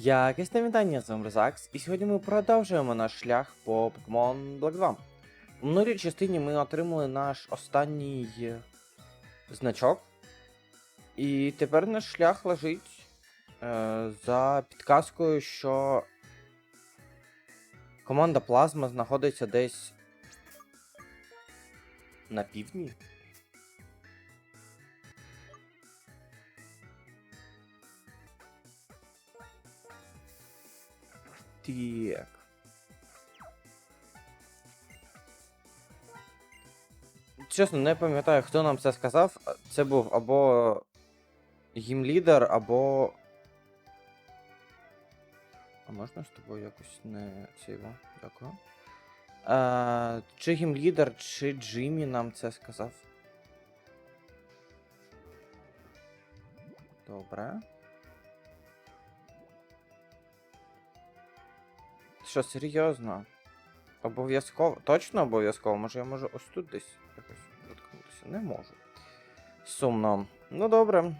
Якісне вітання, з вами Розакс, і сьогодні ми продовжуємо наш шлях по Pokemon Black 2. У минулій частині ми отримали наш останній е, значок. І тепер наш шлях лежить е, за підказкою, що команда Плазма знаходиться десь на півдні. Так. Чесно, не пам'ятаю, хто нам це сказав. Це був або гімлідер, або. А можна з тобою якось не цього? Дякую. А, чи гімлідер, чи Джиммі нам це сказав? Добре. Що, серйозно? Обов'язково. Точно обов'язково? Може я можу ось тут десь якось доткнутися? Не можу. Сумно. Ну добре.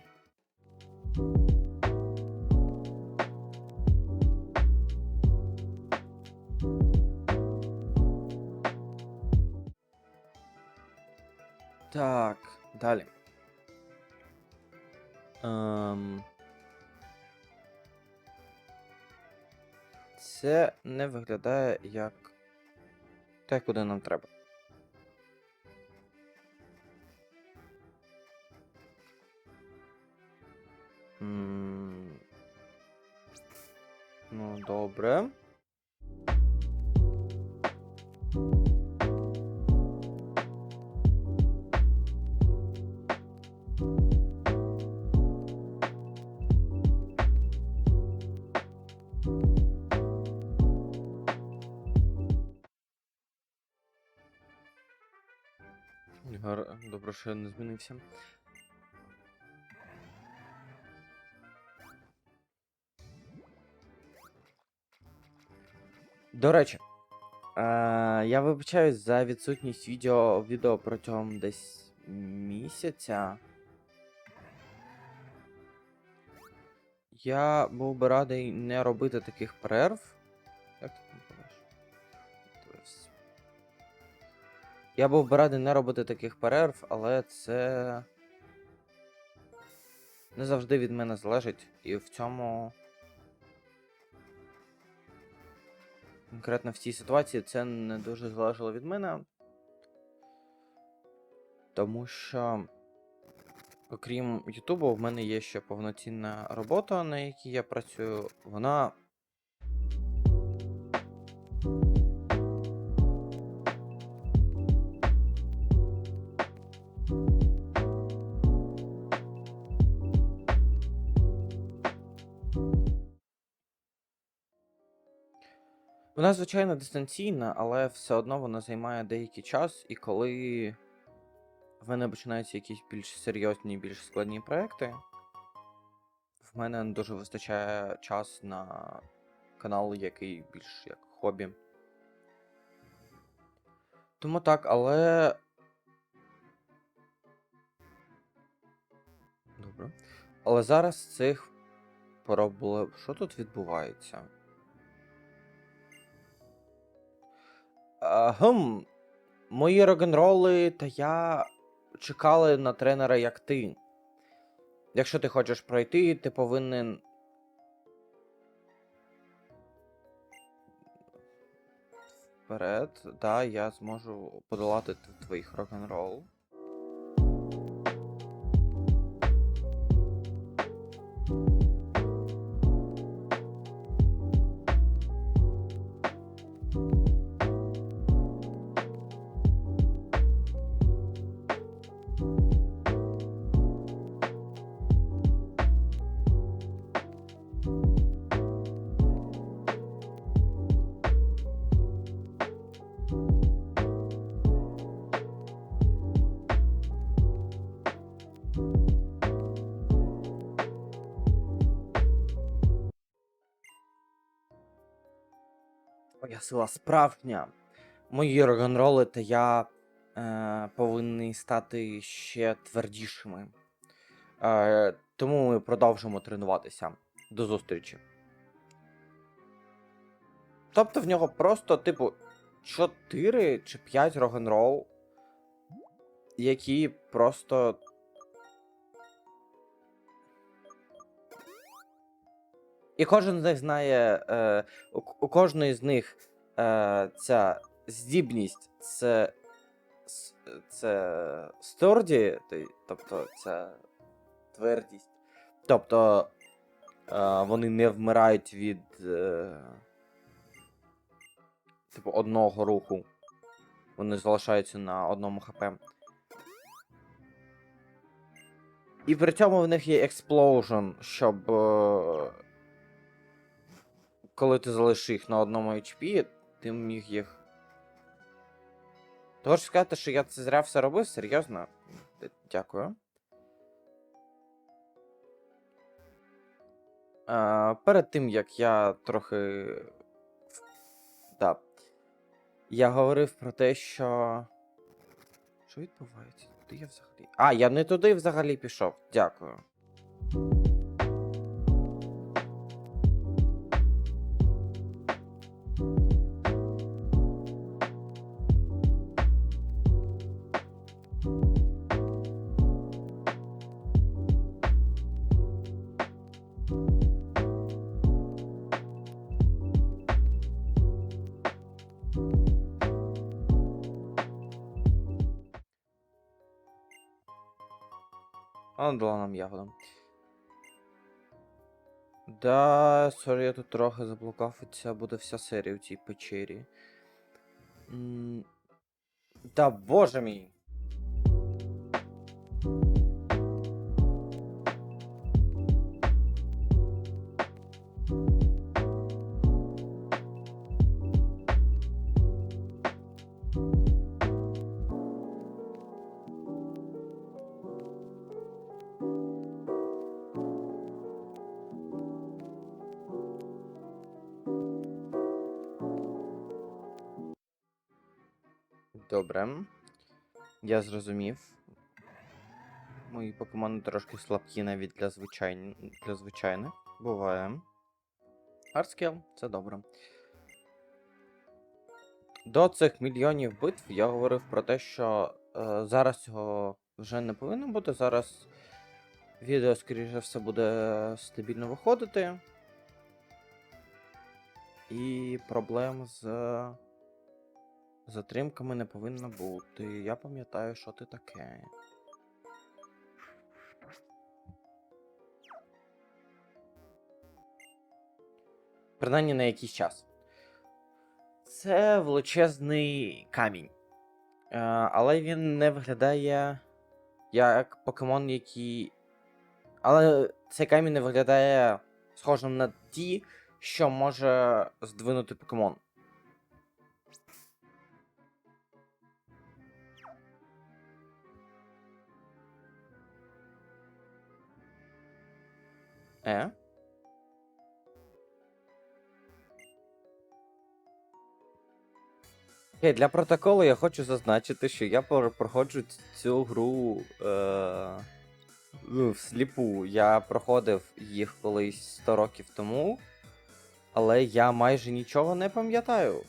Так, далі. Ем... Це не виглядає як те, куди нам треба. Ну, добре. Я не змінився. До речі, е, я вибачаюсь за відсутність відео, відео протягом десь місяця. Я був би радий не робити таких перерв. Я був би радий не робити таких перерв, але це не завжди від мене залежить. І в цьому. Конкретно в цій ситуації це не дуже залежало від мене. Тому що, окрім Ютубу, в мене є ще повноцінна робота, на якій я працюю. Вона. Вона, звичайно, дистанційна, але все одно вона займає деякий час, і коли в мене починаються якісь більш серйозні, більш складні проекти, в мене не дуже вистачає час на канал, який більш як хобі. Тому так, але. Добре. Але зараз цих проблем. Що тут відбувається? Гм, мої рок-н-роли та я чекали на тренера як ти. Якщо ти хочеш пройти, ти повинен. Вперед, да, я зможу подолати твоїх рок-н-рол. Сила справжня. Мої рок-н-роли та я е, повинні стати ще твердішими. Е, тому ми продовжимо тренуватися. До зустрічі. Тобто в нього просто, типу, 4 чи 5 рок-н-рол, які просто. І кожен з них знає. Е, у, у кожної з них е, ця здібність це. Це сторді, тобто це твердість. Тобто е, вони не вмирають від. Е, типу, одного руху. Вони залишаються на одному хп. І при цьому в них є Explosion, щоб. Е, коли ти залишиш їх на одному HP, ти міг їх. Ти хочеш сказати, що я це зря все робив? Серйозно? Дякую. Е, перед тим, як я трохи. Да. Я говорив про те, що. Що відбувається? Куди я взагалі? А, я не туди взагалі пішов. Дякую. А ну дала нам ягоду. Да, сорі, я тут трохи заблукав, і це буде вся серія у цій печері. М, Да, боже мій. Добре. Я зрозумів. Мої покемони трошки слабкі навіть для, звичайн... для звичайних. Буває. Арскел, це добре. До цих мільйонів битв я говорив про те, що е, зараз цього вже не повинно бути. Зараз відео, скоріше все, буде стабільно виходити. І проблем з затримками не повинно бути. Я пам'ятаю, що ти таке. Принаймні на якийсь час. Це величезний камінь. Е, але він не виглядає як покемон, який. Але цей камінь не виглядає схожим на ті, що може здвинути покемон. Е? Окей, для протоколу я хочу зазначити, що я проходжу цю гру е... ну, всліпу. Я проходив їх колись 100 років тому, але я майже нічого не пам'ятаю.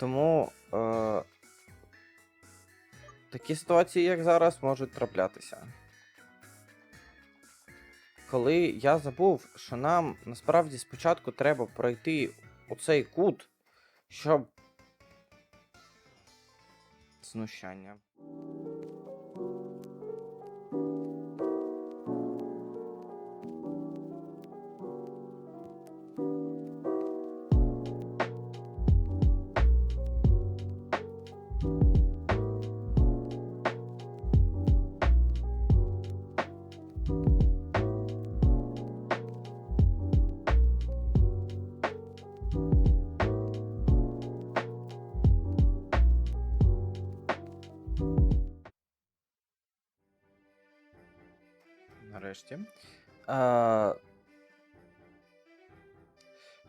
Тому е... такі ситуації, як зараз, можуть траплятися. Коли я забув, що нам насправді спочатку треба пройти оцей кут, щоб. Знущання. Нарешті. А,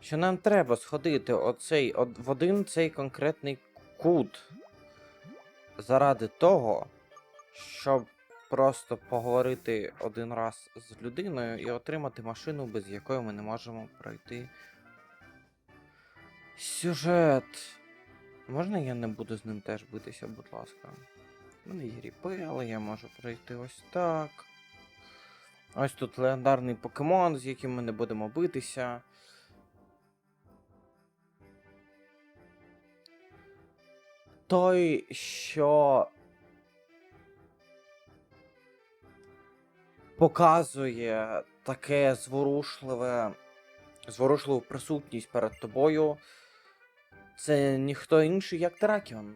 що нам треба сходити оцей, од- в один цей конкретний кут заради того, щоб просто поговорити один раз з людиною і отримати машину, без якої ми не можемо пройти Сюжет. Можна я не буду з ним теж битися, будь ласка. У мене є ріпи, але я можу пройти ось так. Ось тут легендарний покемон, з яким ми не будемо битися. Той, що показує таке зворушливе, зворушливу присутність перед тобою. Це ніхто інший, як Теракіон.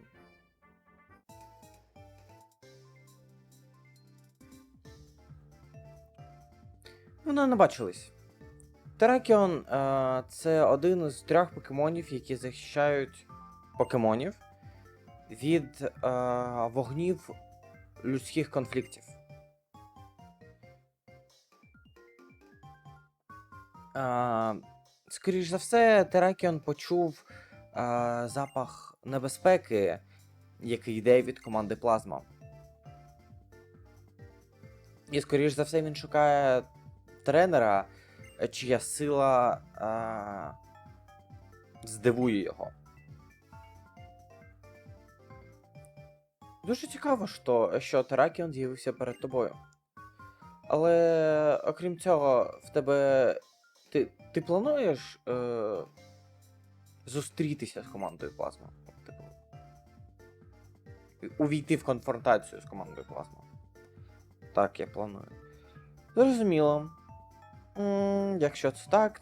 Вони не бачились. Теракіон е, це один з трьох покемонів, які захищають покемонів від е, вогнів людських конфліктів. Е, скоріш за все, Теракіон почув е, запах небезпеки, який йде від команди Плазма. І, скоріш за все, він шукає тренера, е, чия сила е, здивує його. Дуже цікаво, що, що Теракіон з'явився перед тобою. Але окрім цього, в тебе. Ти, ти плануєш е, зустрітися з командою Плазма? Типу, увійти в конфронтацію з командою Плазма. Так, я планую. Зрозуміло. Якщо це так,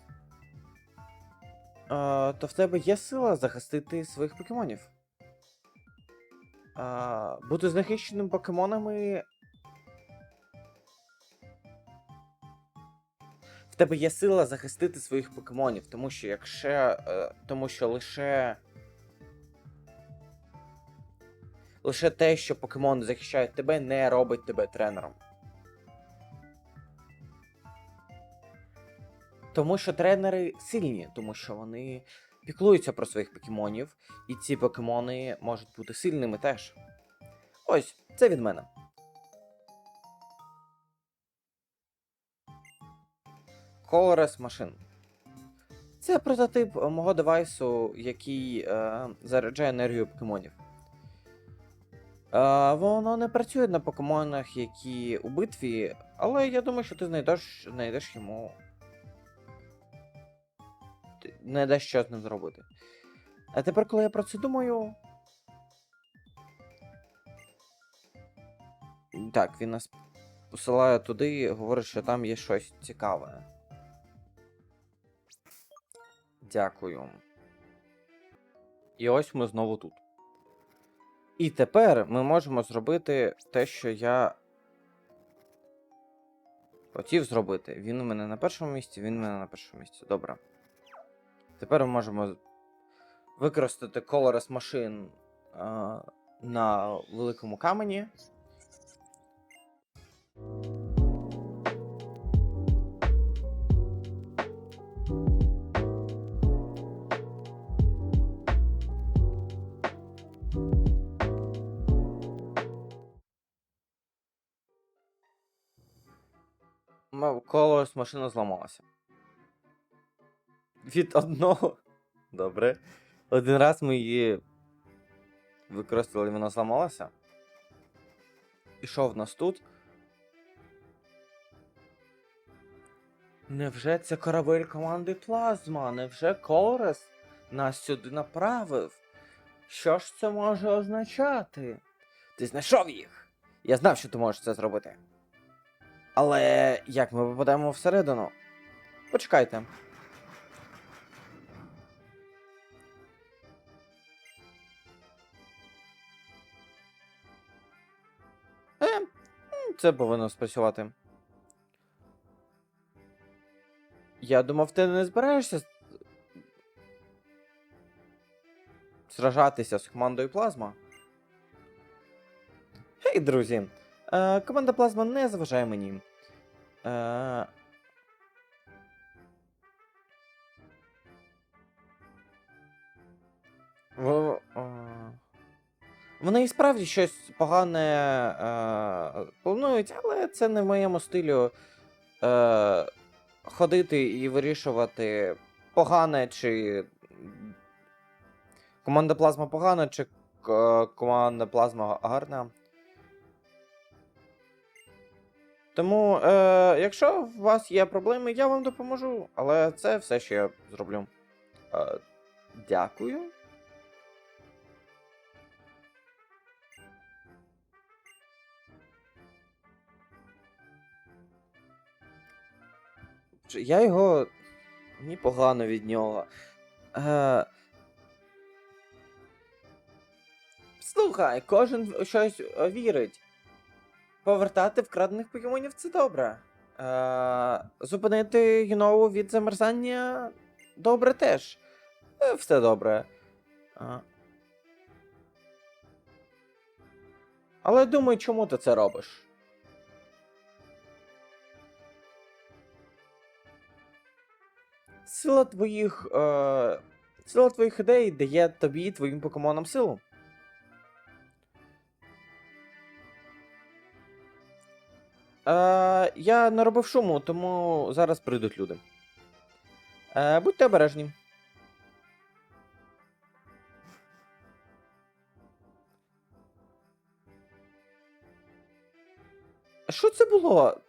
то в тебе є сила захистити своїх покемонів. Бути захищеним покемонами. В тебе є сила захистити своїх покемонів, тому що якщо. Е, тому що лише. Лише те, що покемони захищають тебе, не робить тебе тренером. Тому що тренери сильні, тому що вони піклуються про своїх покемонів, і ці покемони можуть бути сильними теж. Ось, це від мене. Colores машин. Це прототип мого девайсу, який е, заряджає енергію покемонів. Е, воно не працює на покемонах, які у битві, але я думаю, що ти знайдеш, знайдеш йому. Ти знайдеш що з ним зробити. А тепер, коли я про це думаю. Так, він нас посилає туди і говорить, що там є щось цікаве. Дякую. І ось ми знову тут. І тепер ми можемо зробити те, що я хотів зробити. Він у мене на першому місці, він у мене на першому місці. Добре. Тепер ми можемо використати Colorless машин е, на великому камені. Колос машина зламалася. Від одного. Добре. Один раз ми її використали, вона зламалася. І що в нас тут? Невже це корабель команди Плазма? Невже Колорес нас сюди направив? Що ж це може означати? Ти знайшов їх! Я знав, що ти можеш це зробити. Але як ми попадемо всередину? Почекайте. Це повинно спрацювати. Я думав, ти не збираєшся сражатися з командою Плазма. Гей, друзі! Е, команда Плазма не заважає мені. Е, е, Вони і справді щось погане е, планують, але це не в моєму стилю е, ходити і вирішувати, погане чи команда плазма погана чи к- команда плазма гарна. Тому, е, якщо у вас є проблеми, я вам допоможу, але це все, що я зроблю. Е, дякую. Я його. Мені погано від нього. Е... Слухай, кожен в щось е, вірить. Повертати вкрадених покемонів це добре. Е... Зупинити Юнову від замерзання добре теж. Е, Все добре. Е... Але думаю, чому ти це робиш? Сила твоїх. Е... Сила твоїх ідей дає тобі і твоїм покемонам силу. Е, я не робив шуму, тому зараз прийдуть люди. Е, будьте обережні. Що це було?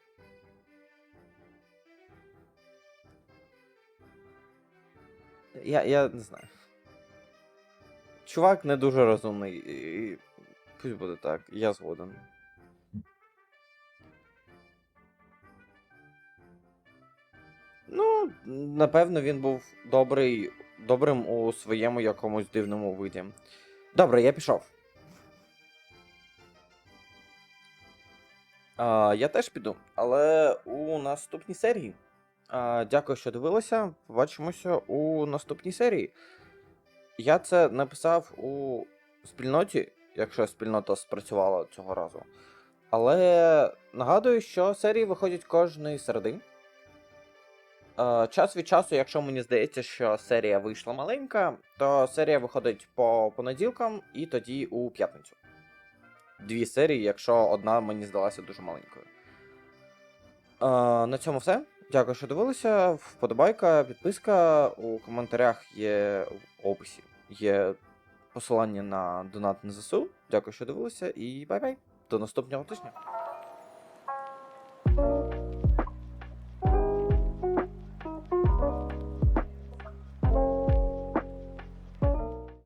Я, я не знаю. Чувак не дуже розумний. Пусть буде так, я згоден. Ну, напевно, він був добрий, добрим у своєму якомусь дивному виді. Добре, я пішов. А, я теж піду, але у наступній серії. Дякую, що дивилися. Побачимося у наступній серії. Я це написав у спільноті, якщо спільнота спрацювала цього разу. Але нагадую, що серії виходять кожної середи. Час від часу, якщо мені здається, що серія вийшла маленька, то серія виходить по понеділкам і тоді у п'ятницю. Дві серії, якщо одна мені здалася дуже маленькою. На цьому все. Дякую, що дивилися. Вподобайка, підписка. У коментарях є в описі. Є посилання на донат на ЗСУ. Дякую, що дивилися, і бай-бай. До наступного тижня.